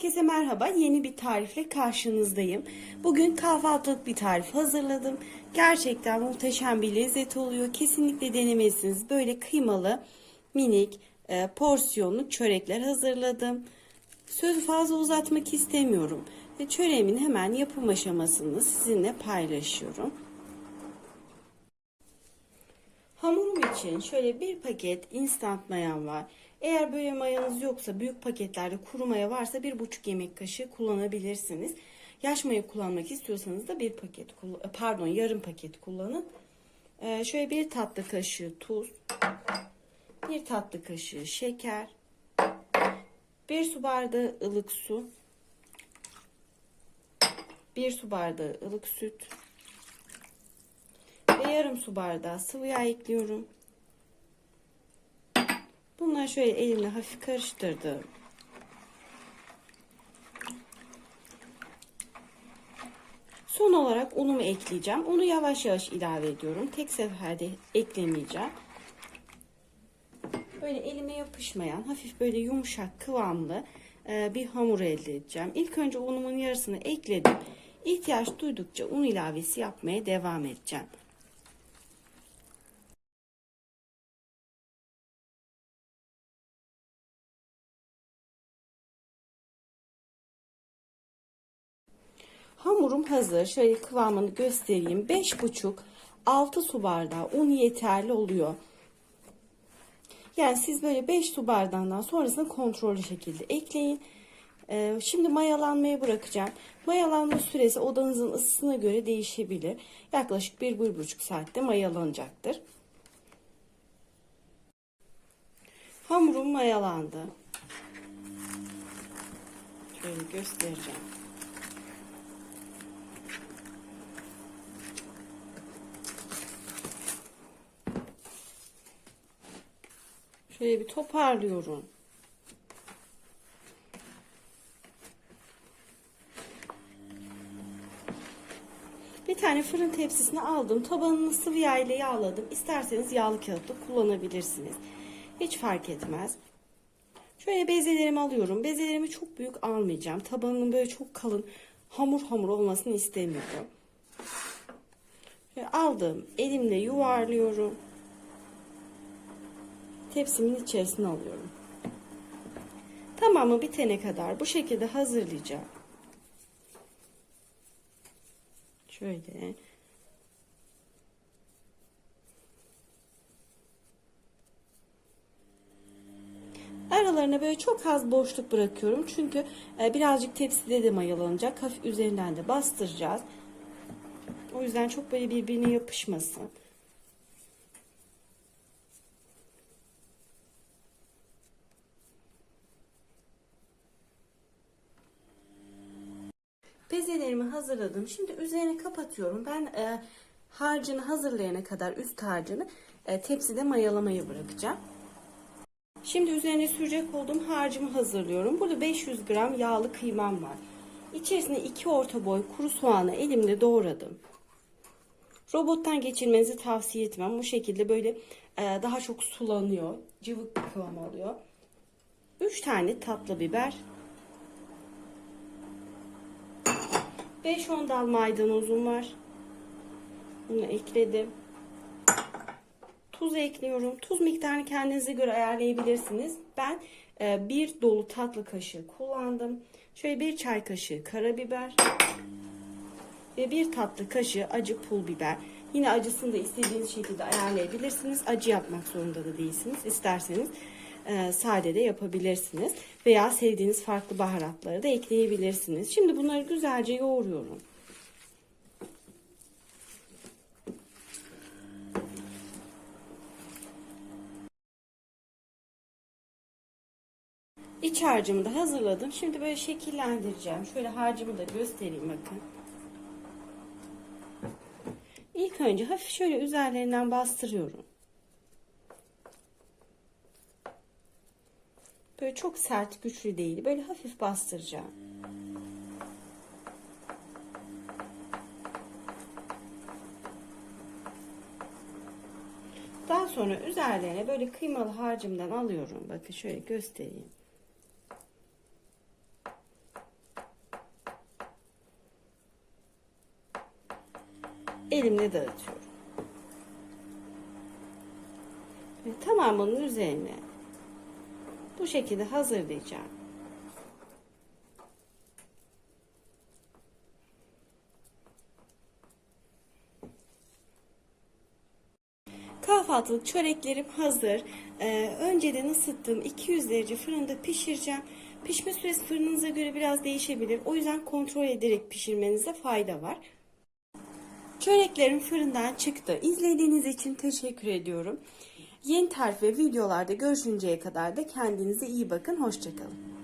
Herkese merhaba. Yeni bir tarifle karşınızdayım. Bugün kahvaltılık bir tarif hazırladım. Gerçekten muhteşem bir lezzet oluyor. Kesinlikle denemelisiniz. Böyle kıymalı, minik, e, porsiyonlu çörekler hazırladım. Sözü fazla uzatmak istemiyorum. Ve çöreğimin hemen yapım aşamasını sizinle paylaşıyorum. Hamurum için şöyle bir paket instant mayam var. Eğer böyle mayanız yoksa büyük paketlerde kuru maya varsa bir buçuk yemek kaşığı kullanabilirsiniz. Yaş maya kullanmak istiyorsanız da bir paket pardon yarım paket kullanın. Ee, şöyle bir tatlı kaşığı tuz, bir tatlı kaşığı şeker, bir su bardağı ılık su, bir su bardağı ılık süt, ve yarım su bardağı sıvı yağ ekliyorum. Bunları şöyle elimle hafif karıştırdım. Son olarak unumu ekleyeceğim. Unu yavaş yavaş ilave ediyorum. Tek seferde eklemeyeceğim. Böyle elime yapışmayan, hafif böyle yumuşak, kıvamlı e, bir hamur elde edeceğim. İlk önce unumun yarısını ekledim. İhtiyaç duydukça un ilavesi yapmaya devam edeceğim. Hamurum hazır. Şöyle kıvamını göstereyim. 5,5 6 su bardağı un yeterli oluyor. Yani siz böyle 5 su bardağından sonrasını kontrollü şekilde ekleyin. Ee, şimdi mayalanmaya bırakacağım. Mayalanma süresi odanızın ısısına göre değişebilir. Yaklaşık 1-1,5 saatte mayalanacaktır. Hamurum mayalandı. Şöyle göstereceğim. Şöyle bir toparlıyorum. Bir tane fırın tepsisini aldım. Tabanını sıvı yağ ile yağladım. İsterseniz yağlı kağıtlı kullanabilirsiniz. Hiç fark etmez. Şöyle bezelerimi alıyorum. Bezelerimi çok büyük almayacağım. Tabanının böyle çok kalın hamur hamur olmasını istemiyorum. Şöyle aldım. Elimle yuvarlıyorum tepsimin içerisine alıyorum. Tamamı bitene kadar bu şekilde hazırlayacağım. Şöyle. Aralarına böyle çok az boşluk bırakıyorum. Çünkü e, birazcık tepside de mayalanacak. Hafif üzerinden de bastıracağız. O yüzden çok böyle birbirine yapışmasın. Bezelerimi hazırladım. Şimdi üzerine kapatıyorum. Ben e, harcını hazırlayana kadar üst harcını e, tepside mayalamayı bırakacağım. Şimdi üzerine sürecek olduğum harcımı hazırlıyorum. Burada 500 gram yağlı kıymam var. İçerisine 2 orta boy kuru soğanı elimle doğradım. Robottan geçirmenizi tavsiye etmem. Bu şekilde böyle e, daha çok sulanıyor. Cıvık kıvam oluyor. 3 tane tatlı biber. 5-10 dal maydanozum var. Bunu ekledim. Tuz ekliyorum. Tuz miktarını kendinize göre ayarlayabilirsiniz. Ben e, bir dolu tatlı kaşığı kullandım. Şöyle bir çay kaşığı karabiber ve bir tatlı kaşığı acı pul biber. Yine acısını da istediğiniz şekilde ayarlayabilirsiniz. Acı yapmak zorunda da değilsiniz. İsterseniz e, sade de yapabilirsiniz. Veya sevdiğiniz farklı baharatları da ekleyebilirsiniz. Şimdi bunları güzelce yoğuruyorum. İç harcımı da hazırladım. Şimdi böyle şekillendireceğim. Şöyle harcımı da göstereyim bakın. İlk önce hafif şöyle üzerlerinden bastırıyorum. Böyle çok sert, güçlü değil. Böyle hafif bastıracağım. Daha sonra üzerlerine böyle kıymalı harcımdan alıyorum. Bakın şöyle göstereyim. Elimle dağıtıyorum. Ve tamamının üzerine bu şekilde hazırlayacağım. Kahvaltılık çöreklerim hazır. Ee, önceden ısıttığım 200 derece fırında pişireceğim. Pişme süresi fırınınıza göre biraz değişebilir. O yüzden kontrol ederek pişirmenize fayda var. Çöreklerim fırından çıktı. İzlediğiniz için teşekkür ediyorum. Yeni tarif ve videolarda görüşünceye kadar da kendinize iyi bakın. Hoşçakalın.